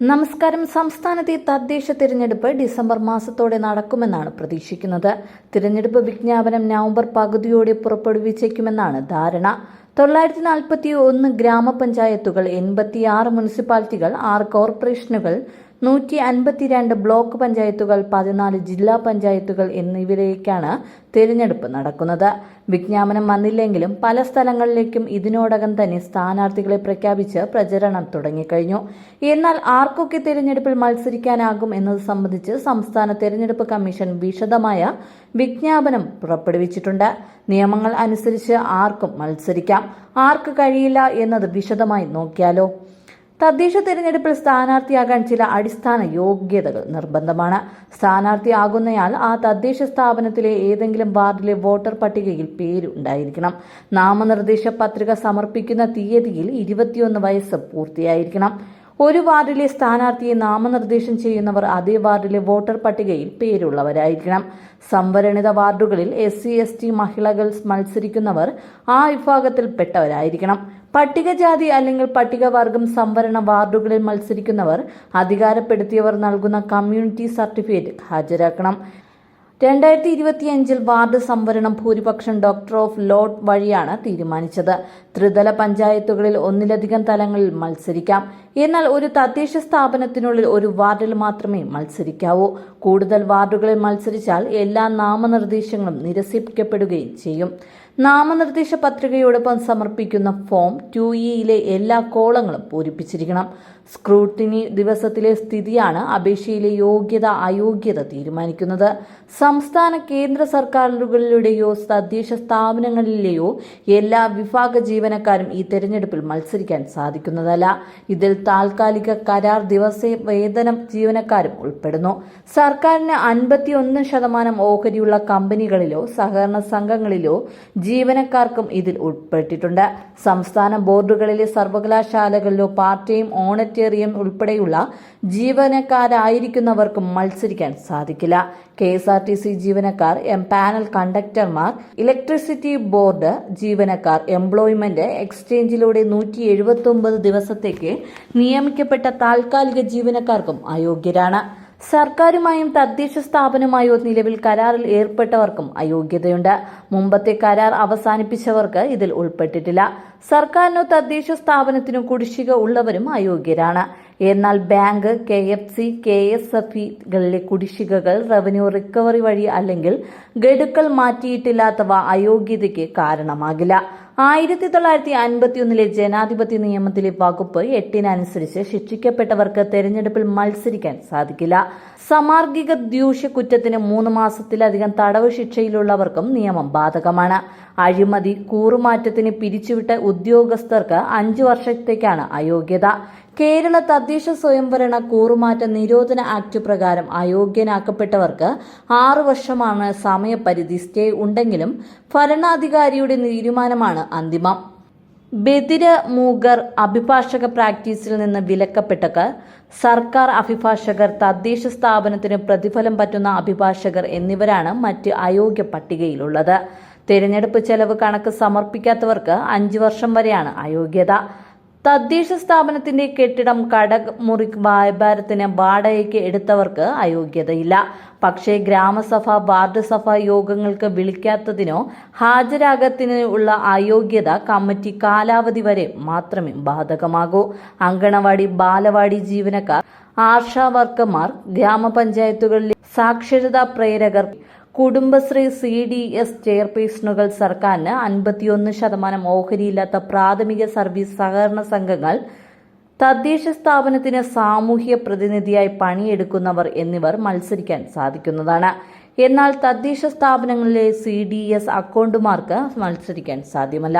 നമസ്കാരം. സംസ്ഥാനത്തെ തദ്ദേശ തിരഞ്ഞെടുപ്പ് ഡിസംബർ മാസത്തോടെ നടക്കുമെന്നാണ് പ്രതീക്ഷിക്കുന്നത്. തിരഞ്ഞെടുപ്പ് വിജ്ഞാപനം നവംബർ പകുതിയോടെ പുറപ്പെടുവിച്ചേക്കുമെന്നാണ് ധാരണ. തൊള്ളായിരത്തി നാൽപ്പത്തി ഒന്ന് ഗ്രാമപഞ്ചായത്തുകൾ എൺപത്തിയാറ് മുനിസിപ്പാലിറ്റികൾ ആറ് കോർപ്പറേഷനുകൾ നൂറ്റി അൻപത്തിരണ്ട് ബ്ലോക്ക് പഞ്ചായത്തുകൾ പതിനാല് ജില്ലാ പഞ്ചായത്തുകൾ എന്നിവയിലേക്കാണ് തിരഞ്ഞെടുപ്പ് നടക്കുന്നത്. വിജ്ഞാപനം വന്നില്ലെങ്കിലും പല സ്ഥലങ്ങളിലേക്കും ഇതിനോടകം തന്നെ സ്ഥാനാർത്ഥികളെ പ്രഖ്യാപിച്ച് പ്രചരണം തുടങ്ങിക്കഴിഞ്ഞു. എന്നാൽ ആർക്കൊക്കെ തിരഞ്ഞെടുപ്പിൽ മത്സരിക്കാനാകും എന്നത് സംബന്ധിച്ച് സംസ്ഥാന തിരഞ്ഞെടുപ്പ് കമ്മീഷൻ വിശദമായ വിജ്ഞാപനം പുറപ്പെടുവിച്ചിട്ടുണ്ട്. നിയമങ്ങൾ അനുസരിച്ച് ആർക്കും മത്സരിക്കാം. ആർക്ക് കഴിയില്ല എന്നത് വിശദമായി നോക്കിയാലോ? തദ്ദേശ തിരഞ്ഞെടുപ്പിൽ സ്ഥാനാർത്ഥിയാകാൻ ചില അടിസ്ഥാന യോഗ്യതകൾ നിർബന്ധമാണ്. സ്ഥാനാർത്ഥിയാകുന്നയാൾ ആ തദ്ദേശ സ്ഥാപനത്തിലെ ഏതെങ്കിലും വാർഡിലെ വോട്ടർ പട്ടികയിൽ പേരുണ്ടായിരിക്കണം. നാമനിർദ്ദേശ പത്രിക സമർപ്പിക്കുന്ന തീയതിയിൽ ഇരുപത്തിയൊന്ന് വയസ്സ് പൂർത്തിയായിരിക്കണം. ഒരു വാർഡിലെ സ്ഥാനാർത്ഥിയെ നാമനിർദ്ദേശം ചെയ്യുന്നവർ അതേ വാർഡിലെ വോട്ടർ പട്ടികയിൽ പേരുള്ളവരായിരിക്കണം. സംവരണിത വാർഡുകളിൽ എസ് സി എസ് ടി മഹിളകൾ മത്സരിക്കുന്നവർ ആ വിഭാഗത്തിൽപ്പെട്ടവരായിരിക്കണം പട്ടികജാതി അല്ലെങ്കിൽ പട്ടികവർഗം സംവരണ വാർഡുകളിൽ മത്സരിക്കുന്നവർ അധികാരപ്പെടുത്തിയവർ നൽകുന്ന കമ്മ്യൂണിറ്റി സർട്ടിഫിക്കറ്റ് ഹാജരാക്കണം. രണ്ടായിരത്തി ഇരുപത്തിയഞ്ചിൽ വാർഡ് സംവരണം ഭൂരിപക്ഷം ഡോക്ടർ ഓഫ് ലോഡ് വഴിയാണ് തീരുമാനിച്ചത്. ത്രിതല പഞ്ചായത്തുകളിൽ ഒന്നിലധികം തലങ്ങളിൽ മത്സരിക്കാം. എന്നാൽ ഒരു തദ്ദേശ സ്ഥാപനത്തിനുള്ളിൽ ഒരു വാർഡിൽ മാത്രമേ മത്സരിക്കാവൂ. കൂടുതൽ വാർഡുകളിൽ മത്സരിച്ചാൽ എല്ലാ നാമനിർദ്ദേശങ്ങളും നിരസിക്കപ്പെടുകയും ചെയ്യും. നാമനിർദ്ദേശ പത്രികയോടൊപ്പം സമർപ്പിക്കുന്ന ഫോം ടു ഇയിലെ എല്ലാ കോളങ്ങളും പൂരിപ്പിച്ചിരിക്കണം. സ്ക്രൂട്ടിനി ദിവസത്തിലെ സ്ഥിതിയാണ് അപേക്ഷയിലെ യോഗ്യത അയോഗ്യത തീരുമാനിക്കുന്നത്. സംസ്ഥാന കേന്ദ്ര സർക്കാരുകളിലൂടെയോ തദ്ദേശ സ്ഥാപനങ്ങളിലെയോ എല്ലാ വിഭാഗ ജീവനക്കാരും ഈ തെരഞ്ഞെടുപ്പിൽ മത്സരിക്കാൻ സാധിക്കുന്നതല്ല. ഇതിൽ താൽക്കാലിക കരാർ ദിവസ വേതനം ജീവനക്കാരും ഉൾപ്പെടുന്നു. സർക്കാരിന് അൻപത്തിയൊന്ന് ശതമാനം ഓഹരിയുള്ള കമ്പനികളിലോ സഹകരണ സംഘങ്ങളിലോ ജീവനക്കാർക്കും ഇതിൽ ഉൾപ്പെട്ടിട്ടുണ്ട്. സംസ്ഥാന ബോർഡുകളിലെ സർവകലാശാലകളിലോ പാർട്ടിയും ഓണറ്റേറിയം ഉൾപ്പെടെയുള്ള ജീവനക്കാരായിരിക്കുന്നവർക്കും മത്സരിക്കാൻ സാധിക്കില്ല. K S R T C ജീവനക്കാർ എം പാനൽ കണ്ടക്ടർമാർ ഇലക്ട്രിസിറ്റി ബോർഡ് ജീവനക്കാർ എംപ്ലോയ്മെന്റ് എക്സ്ചേഞ്ചിലൂടെ നൂറ്റി എഴുപത്തൊമ്പത് ദിവസത്തേക്ക് നിയമിക്കപ്പെട്ട താൽക്കാലിക ജീവനക്കാർക്കും അയോഗ്യരാണ്. സർക്കാരുമായും തദ്ദേശ സ്ഥാപനമായോ നിലവിൽ കരാറിൽ ഏർപ്പെട്ടവർക്കും അയോഗ്യതയുണ്ട്. മുമ്പത്തെ കരാർ അവസാനിപ്പിച്ചവർക്ക് ഇതിൽ ഉൾപ്പെട്ടിട്ടില്ല. സർക്കാരിനോ തദ്ദേശ സ്ഥാപനത്തിനോ കുടിശ്ശിക ഉള്ളവരും അയോഗ്യരാണ്. എന്നാൽ bank K F C K S F ഇകളിലെ കുടിശ്ശികകൾ റവന്യൂ റിക്കവറി വഴി അല്ലെങ്കിൽ ഗഡുക്കൾ മാറ്റിയിട്ടില്ലാത്തവ അയോഗ്യതയ്ക്ക് കാരണമാകില്ല. ആയിരത്തി തൊള്ളായിരത്തി അൻപത്തിയൊന്നിലെ ജനാധിപത്യ നിയമത്തിലെ വകുപ്പ് എട്ടിനനുസരിച്ച് ശിക്ഷിക്കപ്പെട്ടവർക്ക് തെരഞ്ഞെടുപ്പിൽ മത്സരിക്കാൻ സാധിക്കില്ല. സമാർഗിക ദ്യൂഷ കുറ്റത്തിന് മൂന്ന് മാസത്തിലധികം തടവ് ശിക്ഷയിലുള്ളവർക്കും നിയമം ബാധകമാണ്. അഴിമതി കൂറുമാറ്റത്തിന് പിരിച്ചുവിട്ട ഉദ്യോഗസ്ഥർക്ക് അഞ്ചു വർഷത്തേക്കാണ് അയോഗ്യത. കേരള തദ്ദേശ സ്വയംഭരണ കൂറുമാറ്റ നിരോധന ആക്ട് പ്രകാരം അയോഗ്യനാക്കപ്പെട്ടവർക്ക് ആറു വർഷമാണ് സമയപരിധി സ്റ്റേ ഉണ്ടെങ്കിലും ഭരണാധികാരിയുടെ തീരുമാനമാണ് അന്തിമം. ബദിര മൂഗർ അഭിഭാഷക പ്രാക്ടീസിൽ നിന്ന് വിലക്കപ്പെട്ടക്ക് സർക്കാർ അഭിഭാഷകർ തദ്ദേശ സ്ഥാപനത്തിന് പ്രതിഫലം പറ്റുന്ന അഭിഭാഷകർ എന്നിവരാണ് മറ്റ് അയോഗ്യ പട്ടികയിലുള്ളത്. തിരഞ്ഞെടുപ്പ് ചെലവ് കണക്ക് സമർപ്പിക്കാത്തവർക്ക് അഞ്ചു വർഷം വരെയാണ് അയോഗ്യത. തദ്ദേശ സ്ഥാപനത്തിന്റെ കെട്ടിടം കടമുറി വ്യാപാരത്തിന് വാടകയ്ക്ക് എടുത്തവർക്ക് അയോഗ്യതയില്ല. പക്ഷേ ഗ്രാമസഭ വാർഡ് സഭ യോഗങ്ങൾക്ക് വിളിക്കാത്തതിനോ ഹാജരാകത്തിനുള്ള അയോഗ്യത കമ്മിറ്റി കാലാവധി വരെ മാത്രമേ ബാധകമാകൂ. അങ്കണവാടി ബാലവാടി ജീവനക്കാർ ആശാ വർക്കർമാർ ഗ്രാമപഞ്ചായത്തുകളിലെ സാക്ഷരതാ പ്രേരകർ കുടുംബശ്രീ സി ഡി എസ് ചെയർപേഴ്സണുകൾ സർക്കാരിന് അൻപത്തിയൊന്ന് ശതമാനം ഓഹരിയില്ലാത്ത പ്രാഥമിക സർവീസ് സഹകരണ സംഘങ്ങൾ തദ്ദേശ സ്ഥാപനത്തിന് സാമൂഹ്യ പ്രതിനിധിയായി പണിയെടുക്കുന്നവർ എന്നിവർ മത്സരിക്കാൻ സാധിക്കുന്നതാണ്. എന്നാൽ തദ്ദേശ സ്ഥാപനങ്ങളിലെ സി ഡി എസ് അക്കൗണ്ടുമാർക്ക് മത്സരിക്കാൻ സാധ്യമല്ല.